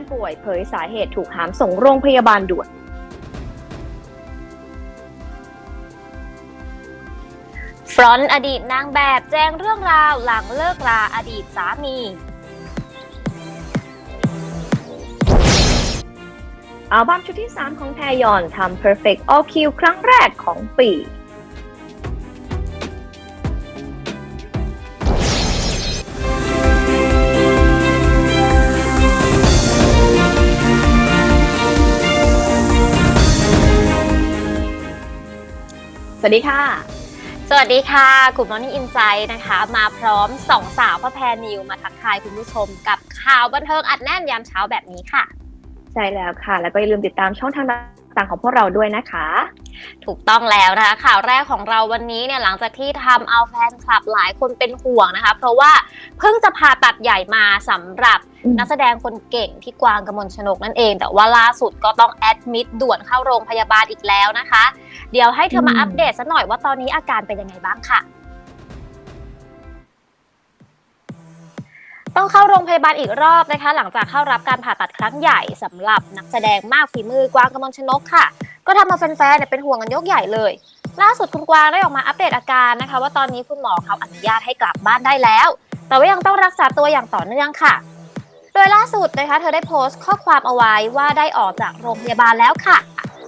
าการป่วยเผยสาเหตุถูกหามส่งโรงพยาบาลด่วน ฟรอนต์อดีตนางแบบแจ้งเรื่องราวหลังเลิกลาอดีตสามี อัลบั้มชุดที่ 3 ของแทยอนทำ Perfect All Q ครั้งแรกของปี วัสดีค่ะ สวัสดีค่ะกลุ่ม Morning Insight นะคะ มาพร้อมสองสาวพระแพรนิวมาทักทายคุณผู้ชมกับข่าวบันเทิงอัดแน่นยามเช้าแบบนี้ค่ะ ใช่แล้วค่ะ แล้วก็อย่าลืมติดตามช่องทางต่างๆของพวกเราด้วยนะคะ ถูกต้องแล้วนะคะ ข่าวแรกของเราวันนี้เนี่ยหลังจากที่ทำเอาแฟนคลับหลายคนเป็นห่วงนะคะ เพราะว่าเพิ่งจะผ่าตัดใหญ่มาสำหรับอืมนักแสดงคนเก่งที่กวางกมลชนกนั่นเอง แต่ว่าล่าสุดก็ต้องแอดมิดด่วนเข้าโรงพยาบาลอีกแล้วนะคะ เดี๋ยวให้เธอมาอัปเดตซะหน่อยว่าตอนนี้อาการเป็นยังไงบ้างค่ะ ต้องเข้าโรงพยาบาลอีกรอบนะคะ หลังจากเข้ารับการผ่าตัดครั้งใหญ่สำหรับนักแสดงมากฝีมือกวางกำมลชนกค่ะ ก็ทำมาแฟนๆเนี่ยเป็นห่วงกันยกใหญ่เลย ล่าสุดคุณกวางได้ออกมาอัปเดตอาการนะคะ ว่าตอนนี้คุณหมอเขาอนุญาตให้กลับบ้านได้แล้ว แต่ว่ายังต้องรักษาตัวอย่างต่อเนื่องค่ะ โดยล่าสุดนะคะ เธอได้โพสต์ข้อความเอาไว้ว่าได้ออกจากโรงพยาบาลแล้วค่ะ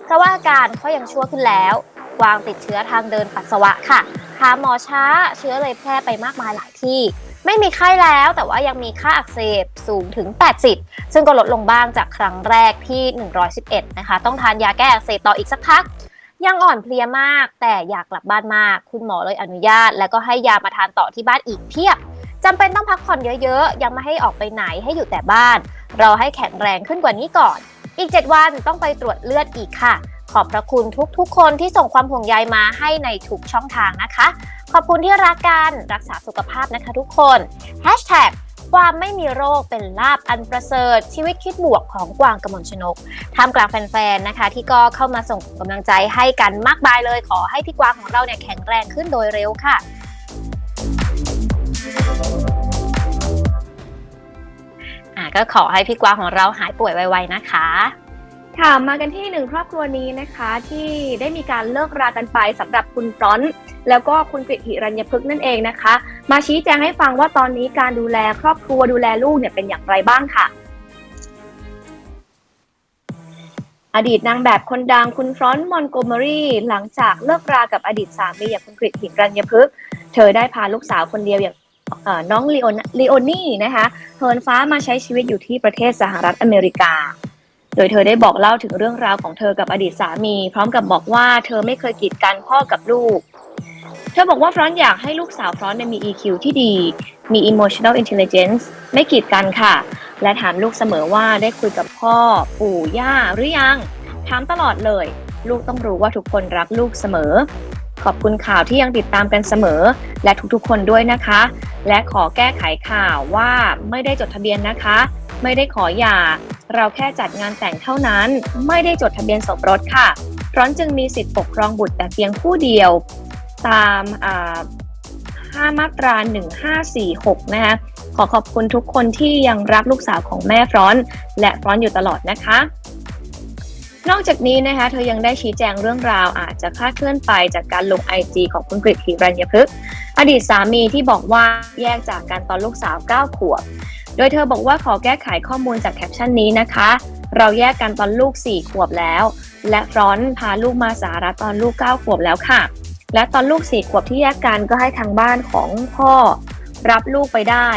เพราะว่าอาการก็ยังชั่วขึ้นแล้วกวางติดเชื้อทางเดินปัสสาวะค่ะหาหมอช้าเชื้อเลยแพร่ไปมากมายหลายที่ ไม่มีไข้แล้วแต่ว่ายังมีค่าอักเสบสูงถึง 80 ซึ่งก็ลดลงบ้างจากครั้งแรกที่ 111 นะคะ ต้องทานยาแก้อักเสบต่ออีกสักพัก ยังอ่อนเพลียมาก แต่อยากกลับบ้านมาก คุณหมอเลยอนุญาต แล้วก็ให้ยามาทานต่อที่บ้านอีกเพียบจำเป็นต้องพักผ่อนเยอะๆ ยังไม่ให้ออกไปไหนให้อยู่แต่บ้าน เราให้แข็งแรงขึ้นกว่านี้ก่อน อีก 7 วันต้องไปตรวจเลือดอีกค่ะ ขอบพระคุณทุกๆ คนที่ส่งความห่วงใยมาให้ในทุกช่องทางนะคะ ขอบคุณที่รักกันรักษาสุขภาพนะคะทุกคน Hashtag ความไม่มีโรคเป็นลาบอันประเสริฐ ชีวิตคิดบวกของกวางกมลชนกท่ามกลางแฟนๆนะคะ ที่ก็เข้ามาส่งกำลังใจให้กันมากมายเลย ขอให้พี่กวางของเราเนี่ยแข็งแรงขึ้นโดยเร็วค่ะก็ขอให้พี่กวางของเราหายป่วยไวๆนะคะ ค่ะมากันที่หนึ่งครอบครัวนี้นะคะที่ได้มีการเลิกรากันไปสำหรับคุณฟรอนต์แล้วก็คุณกฤษหิรัญญพฤกษ์นั่นเองนะคะ มาชี้แจงให้ฟังว่าตอนนี้การดูแลครอบครัวดูแลลูกเนี่ยเป็นอย่างไรบ้างค่ะ อดีตนางแบบคนดังคุณฟรอนต์มอนโกเมอรี่หลังจากเลิกรากับอดีตสามีอย่างคุณกฤษหิรัญญพฤกษ์เธอได้พาลูกสาวคนเดียวอย่างน้องลีโอนลีโอนี่นะคะเฮินฟ้ามาใช้ชีวิตอยู่ที่ประเทศสหรัฐอเมริกา โดยเธอได้บอกเล่าถึงเรื่องราวของเธอกับอดีตสามี พร้อมกับบอกว่าเธอไม่เคยกีดกันพ่อกับลูก เธอบอกว่าฟรอนอยากให้ลูกสาวฟรอนมี EQ ที่ดี มี emotional intelligence ไม่กีดกันค่ะ และถามลูกเสมอว่าได้คุยกับพ่อ ปู่ย่าหรือยัง ถามตลอดเลย ลูกต้องรู้ว่าทุกคนรักลูกเสมอ ขอบคุณข่าวที่ยังติดตามกันเสมอ และทุกๆคนด้วยนะคะ และขอแก้ไขข่าวว่าไม่ได้จดทะเบียนนะคะ ไม่ได้ขอหย่า เราแค่จัดงานแต่งเท่านั้น ไม่ได้จดทะเบียนสมรสค่ะฟร้อนจึงมีสิทธิ์ปกครองบุตรแต่เพียงผู้เดียวตามอ่า5มาตรา 1546 นะคะขอขอบคุณทุกคนที่ยังรักลูกสาวของแม่ฟรอน และฟรอนอยู่ตลอดนะคะ นอกจากนี้นะคะเธอยังได้ชี้แจงเรื่องราวอาจจะคลาดเคลื่อนไปจากการลง IG ของคุณกฤษหิรัญญพฤกษ์อดีตสามีที่บอกว่าแยกจากกันตอนลูกสาว 9 ขวบ โดยเธอบอกว่าขอแก้ไขข้อมูลจากแคปชั่นนี้นะคะ เราแยกกันตอนลูก 4 ขวบแล้ว และฟรอนพาลูกมาสหรัฐตอนลูก 9 ขวบแล้วค่ะ และตอนลูก 4 ขวบที่แยกกันก็ให้ทางบ้านของพ่อ รับลูกไปได้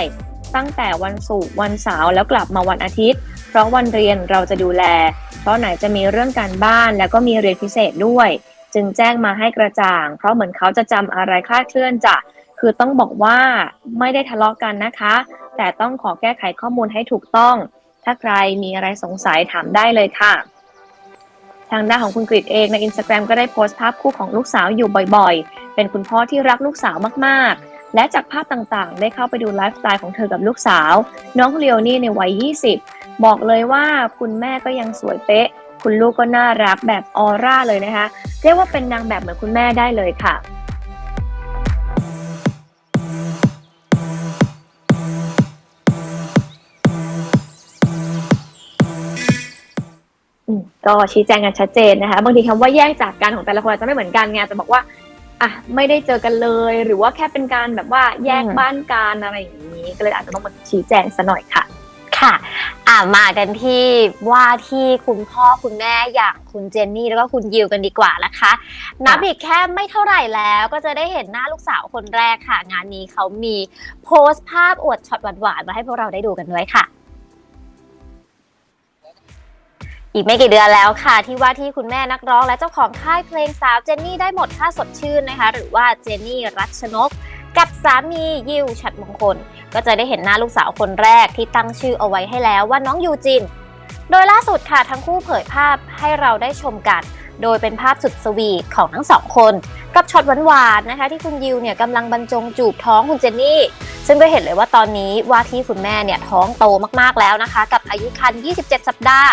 ตั้งแต่วันศุกร์วันเสาร์แล้วกลับมาวันอาทิตย์ ราะวันเรียนเราจะดูแล เพราะไหนจะมีเรื่องการบ้านแล้วก็มีเรียนพิเศษด้วย จึงแจ้งมาให้กระจ่าง เพราะเหมือนเขาจะจำอะไรคลาดเคลื่อนจ้ะคือต้องบอกว่าไม่ได้ทะเลาะกันนะคะ แต่ต้องขอแก้ไขข้อมูลให้ถูกต้อง ถ้าใครมีอะไรสงสัยถามได้เลยค่ะ ทางด้านของคุณกฤษเองในอินสตาแกรมก็ได้โพสต์ภาพคู่ของลูกสาวอยู่บ่อยๆ เป็นคุณพ่อที่รักลูกสาวมาก ๆ และจากภาพต่างๆ ได้เข้าไปดูไลฟ์สไตล์ของเธอกับลูกสาว น้องเลียวนี่ในวัย 20 บอกเลยว่าคุณแม่ก็ยังสวยเป๊ะ คุณลูกก็น่ารักแบบออร่าเลยนะคะ เรียกว่าเป็นนางแบบเหมือนคุณแม่ได้เลยค่ะก็ชี้แจงกันชัดเจนนะคะบางทีคำว่าแยกจากกันของแต่ละคนจจะไม่เหมือนกันไงจะบอกว่า อะไม่ได้เจอกันเลย หรือว่าแค่เป็นการแบบว่าแยกอืมบ้านกันอะไรอย่างนี้ ก็เลยอาจจะต้องมาชี้แจงซะหน่อยค่ะ ค่ะ อ่ามากันที่ว่าที่คุณพ่อคุณแม่อย่างคุณเจนนี่แล้วก็คุณยิวกันดีกว่านะคะ นับอีกแค่ไม่เท่าไหร่แล้วก็จะได้เห็นหน้าลูกสาวคนแรกค่ะ งานนี้เขามีโพสต์ภาพอวดช็อตหวานๆมาให้พวกเราได้ดูกันด้วยค่ะ อีกไม่กี่เดือนแล้วค่ะ ที่ว่าที่คุณแม่นักร้องและเจ้าของค่ายเพลงสาวเจนนี่ได้หมดค่าสดชื่นนะคะ หรือว่าเจนนี่รัชนก กับสามียิวฉัดมงคล ก็จะได้เห็นหน้าลูกสาวคนแรกที่ตั้งชื่อเอาไว้ให้แล้วว่าน้องยูจิน โดยล่าสุดค่ะทั้งคู่เผยภาพให้เราได้ชมกัน โดยเป็นภาพสุดสวีทของทั้งสองคน กับช็อตหวานๆนะคะ ที่คุณยิวเนี่ยกำลังบรรจงจูบท้องคุณเจนนี่ ซึ่งก็เห็นเลยว่าตอนนี้ว่าที่คุณแม่เนี่ยท้องโตมากๆแล้วนะคะ กับอายุครรภ์27 สัปดาห์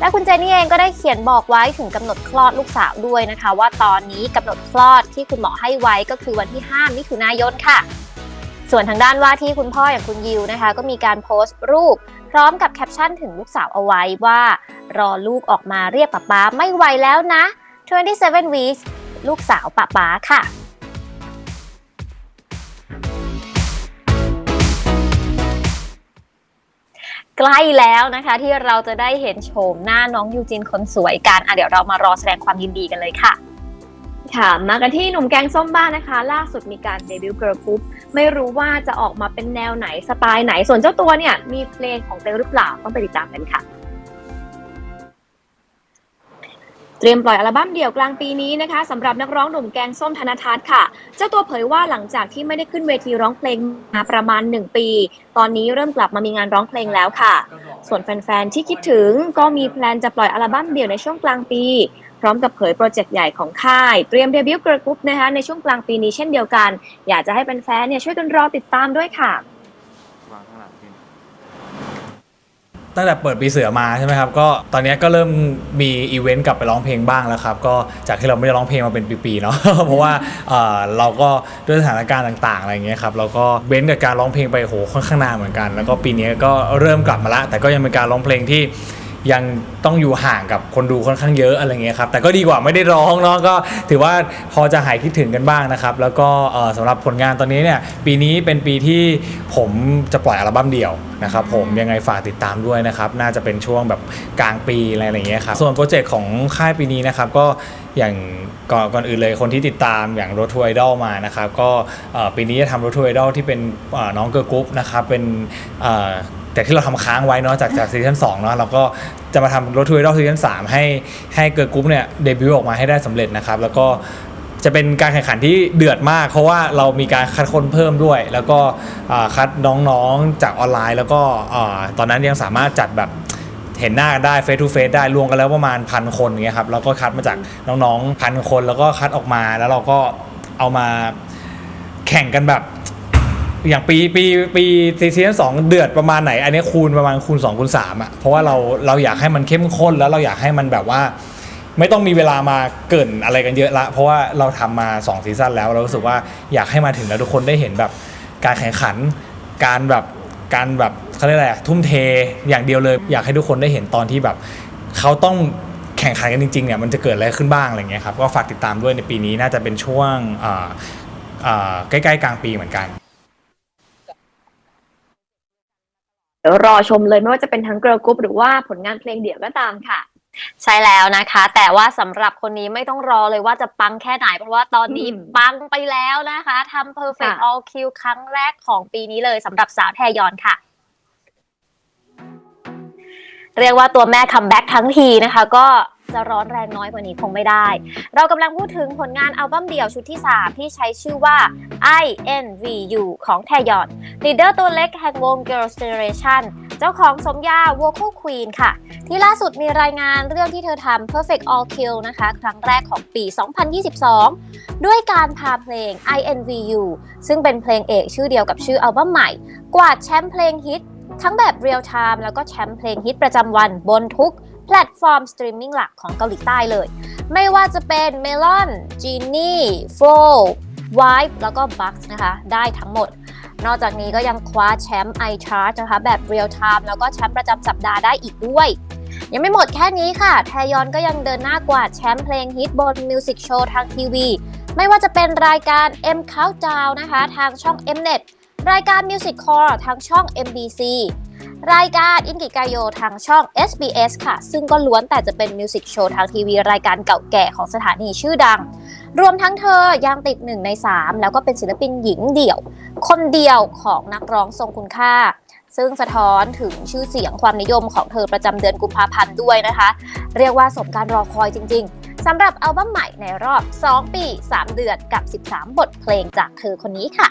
และคุณเจนี่เองก็ได้เขียนบอกไว้ถึงกำหนดคลอดลูกสาวด้วยนะคะ ว่าตอนนี้กำหนดคลอดที่คุณหมอให้ไว้ก็คือวันที่ 5 มิถุนายนค่ะ ส่วนทางด้านว่าที่คุณพ่ออย่างคุณยิวนะคะ ก็มีการโพสต์รูป พร้อมกับแคปชั่นถึงลูกสาวเอาไว้ว่า รอลูกออกมาเรียกป๊าป๊าไม่ไหวแล้วนะ27 weeks ลูกสาวป๊าป๊าค่ะ ใกล้แล้วนะคะ ที่เราจะได้เห็นโฉมหน้าน้องยูจินคนสวยกันอะเดี๋ยวเรามารอแสดงความยินดีกันเลยค่ะ ค่ะ มากันที่หนุ่มแกงส้มบ้านนะคะ ล่าสุดมีการเดบิวต์เกิร์ลกรุ๊ปไม่รู้ว่าจะออกมาเป็นแนวไหนสไตล์ไหนส่วนเจ้าตัวเนี่ยมีเพลงของตัวเองหรือเปล่าต้องไปติดตามกันค่ะ เตรียมปล่อยอัลบั้มเดี่ยวกลางปีนี้นะคะสำหรับนักร้องหนุ่มแกงส้มธนทัศน์ค่ะ เจ้าตัวเผยว่าหลังจากที่ไม่ได้ขึ้นเวทีร้องเพลงมาประมาณ 1 ปี ตอนนี้เริ่มกลับมามีงานร้องเพลงแล้วค่ะ ส่วนแฟนๆ ที่คิดถึงก็มีแพลนจะปล่อยอัลบั้มเดี่ยวในช่วงกลางปี พร้อมกับเผยโปรเจกต์ใหญ่ของค่าย เตรียมเดบิวต์เกิร์ลกรุ๊ปนะคะในช่วงกลางปีนี้เช่นเดียวกัน อยากจะให้แฟนๆเนี่ยช่วยกันรอติดตามด้วยค่ะวางข้างหลัง ตั้งแต่เปิดปีเสือมาใช่ไหมครับก็ตอนนี้ก็เริ่มมีอีเวนต์กลับไปร้องเพลงบ้างแล้วครับก็จากที่เราไม่ได้ร้องเพลงมาเป็นปีๆเนาะ เพราะว่าเออเราก็ด้วยสถานการณ์ต่างๆอะไรอย่างเงี้ยครับเราก็เว้นกับการร้องเพลงไปโหค่อนข้างนานเหมือนกัน แล้วก็ปีนี้ก็เริ่มกลับมาละแต่ก็ยังเป็นการร้องเพลงที่ ยังต้องอยู่ห่างกับคนดูค่อนข้างเยอะอะไรเงี้ยครับแต่ก็ดีกว่าไม่ได้ร้องเนาะก็ถือว่าพอจะหายคิดถึงกันบ้างนะครับ แล้วก็เอ่อสำหรับผลงานตอนนี้เนี่ยปีนี้เป็นปีที่ผมจะปล่อยอัลบั้มเดี่ยวนะครับผมยังไงฝากติดตามด้วยนะครับ น่าจะเป็นช่วงแบบกลางปีอะไรอย่างเงี้ยครับส่วนโปรเจกต์ของค่ายปีนี้นะครับก็อย่างก่อนก่อนอื่นเลยคนที่ติดตามอย่าง Road to Idol มานะครับก็ปีนี้จะทำ Road to Idol ที่เป็นน้องเกิร์ลกรุ๊ปนะครับเป็น แต่ที่เราทำค้างไว้เนาะจากจากซีซั่น2เนาะเราก็จะมาทำ Road to Idol ซีซั่น3ให้ให้เกิร์ลกรุ๊ปเนี่ยเดบิวต์ออกมาให้ได้สำเร็จนะครับ แล้วก็จะเป็นการแข่งขันที่เดือดมาก เพราะว่าเรามีการคัดคนเพิ่มด้วย แล้วก็คัดน้องๆจากออนไลน์ แล้วก็ตอนนั้นยังสามารถจัดแบบเห็นหน้ากันได้เฟ e ทูเฟ e ได้รวมกันแล้วประมาณพันคนอย่างเงี้ยครับแล้วก็คัดมาจากน้องๆพันคนแล้วก็คัดออกมาแล้วเราก็เอามาแข่งกันแบบ อย่างปีปีปีซีซั่นสองเดือดประมาณไหน อันนี้คูณประมาณคูณ2คูณ3อะเพราะว่าเราเราอยากให้มันเข้มข้นแล้วเราอยากให้มันแบบว่า ไม่ต้องมีเวลามาเกินอะไรกันเยอะละ เพราะว่าเราทำมา2ซีซั่นแล้วเรารู้สึกว่าอยากให้มาถึงแล้วทุกคนได้เห็นแบบการแข่งขัน การแบบการแบบเขาเรียกอะไรทุ่มเทอย่างเดียวเลย อยากให้ทุกคนได้เห็นตอนที่แบบเขาต้องแข่งขันกันจริงๆเนี่ยมันจะเกิดอะไรขึ้นบ้างอะไรเงี้ยครับก็ฝากติดตามด้วยในปีนี้น่าจะเป็นช่วงใกล้ๆกลางปีเหมือนกัน เดี๋ยวรอชมเลยไม่ว่าจะเป็นทั้งเกิร์ลกรุ๊ปหรือว่าผลงานเพลงเดี่ยวก็ตามค่ะ ใช่แล้วนะคะ แต่ว่าสำหรับคนนี้ไม่ต้องรอเลยว่าจะปังแค่ไหน เพราะว่าตอนนี้อืมปังไปแล้วนะคะทำ perfect ค่ะ all Q ครั้งแรกของปีนี้เลยสำหรับสาวแทยอนค่ะ เรียกว่าตัวแม่คัมแบ็กทั้งทีนะคะ ก็ จะร้อนแรงน้อยกว่านี้คงไม่ได้ เรากำลังพูดถึงผลงานอัลบั้มเดี่ยวชุดที่ 3 ที่ใช้ชื่อว่า INVU ของแทยอนลีดเดอร์ตัวเล็กแห่งวง Girls Generation เจ้าของสมญา Vocal Queen ค่ะ ที่ล่าสุดมีรายงานเรื่องที่เธอทำ Perfect All Kill นะคะ ครั้งแรกของปี 2022 ด้วยการพาเพลง INVU ซึ่งเป็นเพลงเอกชื่อเดียวกับชื่ออัลบั้มใหม่ กวาดแชมป์เพลงฮิตทั้งแบบเรียลไทม์แล้วก็แชมป์เพลงฮิตประจำวันบนทุก พลตฟอร์มสตรีมมิ่งหลักของเกาหลีใต้เลย ไม่ว่าจะเป็น Melon, Genie, Flow, Vibe แล้วก็ Bugs นะคะ ได้ทั้งหมด นอกจากนี้ก็ยังคว้าแชมป์ iChart นะคะ แบบเรียลไทม์แล้วก็แชมป์ประจำสัปดาห์ได้อีกด้วย ยังไม่หมดแค่นี้ค่ะ แทยอนก็ยังเดินหน้ากวาดแชมป์เพลงฮิตบนมิวสิกโชว์ทางทีวี ไม่ว่าจะเป็นรายการ M Countdown นะคะ ทางช่อง Mnet รายการ Music Core ทางช่อง MBC รายการอินกิกายโยทางช่อง SBS ค่ะ ซึ่งก็ล้วนแต่จะเป็นมิวสิกโชว์ทางทีวีรายการเก่าแก่ของสถานีชื่อดัง รวมทั้งเธอยังติด1ใน 3 แล้วก็เป็นศิลปินหญิงเดี่ยว คนเดียวของนักร้องทรงคุณค่า ซึ่งสะท้อนถึงชื่อเสียงความนิยมของเธอประจำเดือนกุมภาพันธ์ด้วยนะคะ เรียกว่าสมการรอคอยจริงๆสำหรับอัลบั้มใหม่ในรอบ 2 ปี 3 เดือนกับ 13 บทเพลงจากเธอคนนี้ค่ะ